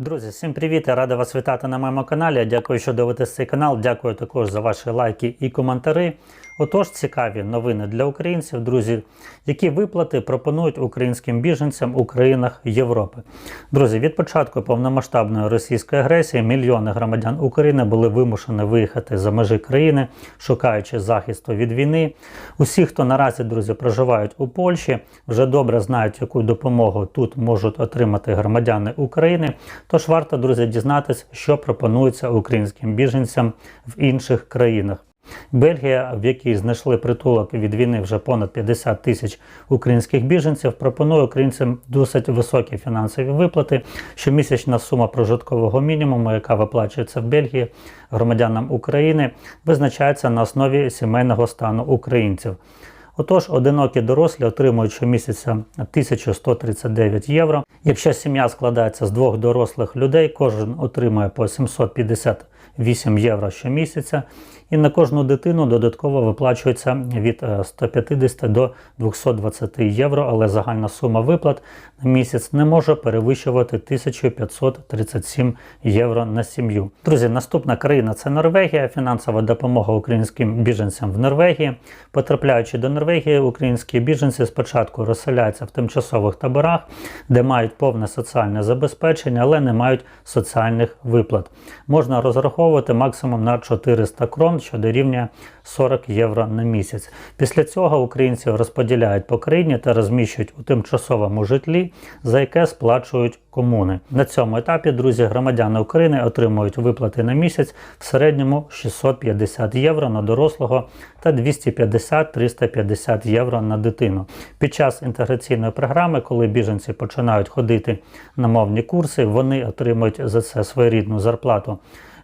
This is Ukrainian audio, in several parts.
Друзі, всім привіт! Я рада вас вітати на моєму каналі. Дякую, що дивитесь цей канал. Дякую також за ваші лайки і коментарі. Отож, цікаві новини для українців, друзі, які виплати пропонують українським біженцям у країнах Європи. Друзі, від початку повномасштабної російської агресії мільйони громадян України були вимушені виїхати за межі країни, шукаючи захисту від війни. Усі, хто наразі, друзі, проживають у Польщі, вже добре знають, яку допомогу тут можуть отримати громадяни України. Тож варто, друзі, дізнатися, що пропонується українським біженцям в інших країнах. Бельгія, в якій знайшли притулок від війни вже понад 50 тисяч українських біженців, пропонує українцям досить високі фінансові виплати. Щомісячна сума прожиткового мінімуму, яка виплачується в Бельгії громадянам України, визначається на основі сімейного стану українців. Отож, одинокі дорослі отримують щомісяця 1139 євро. Якщо сім'я складається з двох дорослих людей, кожен отримує по 758 євро щомісяця, і на кожну дитину додатково виплачується від е, 150 до 220 євро, але загальна сума виплат на місяць не може перевищувати 1537 євро на сім'ю. Друзі, наступна країна це Норвегія. Фінансова допомога українським біженцям в Норвегії. Потрапляючи до Норвегії, українські біженці спочатку розселяються в тимчасових таборах, де мають повне соціальне забезпечення, але не мають соціальних виплат. Можна розраховувати максимум на 400 крон, що дорівнює 40 євро на місяць. Після цього українців розподіляють по країні та розміщують у тимчасовому житлі, за яке сплачують комуни. На цьому етапі, друзі, громадяни України отримують виплати на місяць в середньому 650 євро на дорослого та 250-350 євро на дитину. Під час інтеграційної програми, коли біженці починають ходити на мовні курси, вони отримують за це своєрідну зарплату.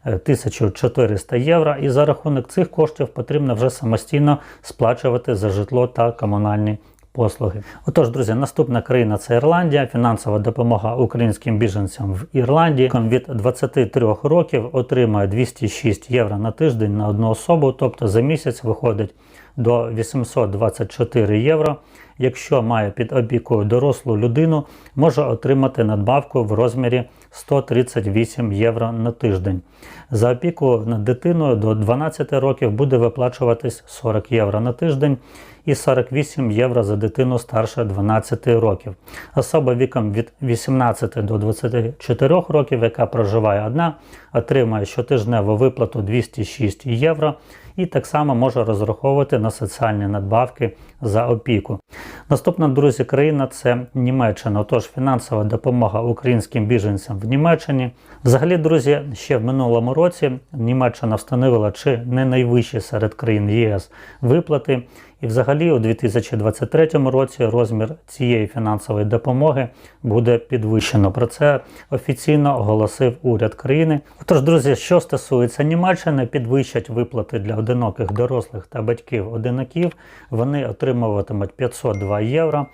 1400 євро, і за рахунок цих коштів потрібно вже самостійно сплачувати за житло та комунальні послуги. Отож, друзі, наступна країна це Ірландія. Фінансова допомога українським біженцям в Ірландії від 23 років отримує 206 євро на тиждень на одну особу, тобто за місяць виходить до 824 євро. Якщо має під опікою дорослу людину, може отримати надбавку в розмірі 138 євро на тиждень. За опіку над дитиною до 12 років буде виплачуватись 40 євро на тиждень і 48 євро за дитину старше 12 років. Особа віком від 18 до 24 років, яка проживає одна, отримає щотижневу виплату 206 євро і так само може розраховувати на соціальні надбавки за опіку. Наступна, друзі, країна це Німеччина. Отож, фінансова допомога українським біженцям в Німеччині. Взагалі, друзі, ще в минулому році Німеччина встановила чи не найвищі серед країн ЄС виплати. І взагалі у 2023 році розмір цієї фінансової допомоги буде підвищено. Про це офіційно оголосив уряд країни. Отож, друзі, що стосується Німеччини, підвищать виплати для одиноких дорослих та батьків одинаків. Вони отримуватимуть 502 євро.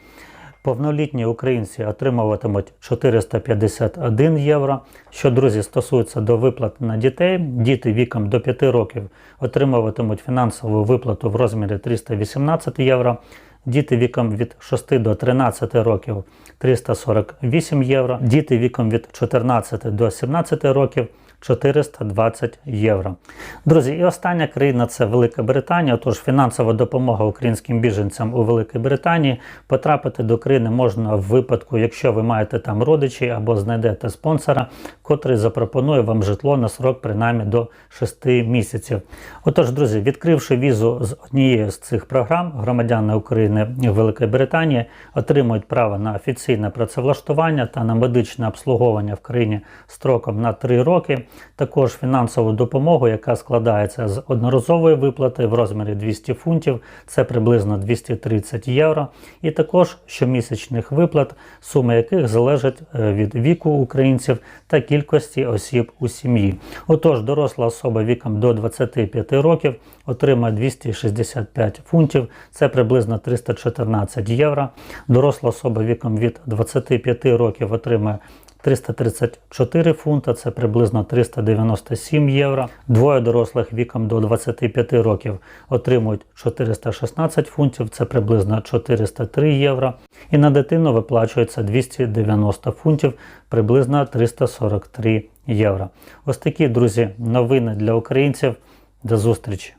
Повнолітні українці отримуватимуть 451 євро. Що, друзі, стосується до виплат на дітей, діти віком до 5 років отримуватимуть фінансову виплату в розмірі 318 євро. Діти віком від 6 до 13 років 348 євро. Діти віком від 14 до 17 років 420 євро. Друзі, і остання країна це Велика Британія. Тож фінансова допомога українським біженцям у Великій Британії потрапити до країни можна в випадку, якщо ви маєте там родичі або знайдете спонсора, котрий запропонує вам житло на срок принаймні до 6 місяців. Отож, друзі, відкривши візу з однієї з цих програм, громадяни України в Великій Британії отримують право на офіційне працевлаштування та на медичне обслуговування в країні строком на 3 роки також фінансову допомогу, яка складається з одноразової виплати в розмірі 200 фунтів, це приблизно 230 євро, і також щомісячних виплат, суми яких залежать е, від віку українців та кількості осіб у сім'ї. Отож, доросла особа віком до 25 років отримає 265 фунтів, це приблизно 314 євро. Доросла особа віком від 25 років отримає 334 фунта, це приблизно 397 євро. Двоє дорослих віком до 25 років отримують 416 фунтів, це приблизно 403 євро. І на дитину виплачується 290 фунтів, приблизно 343 євро. Ось такі, друзі, новини для українців. До зустрічі!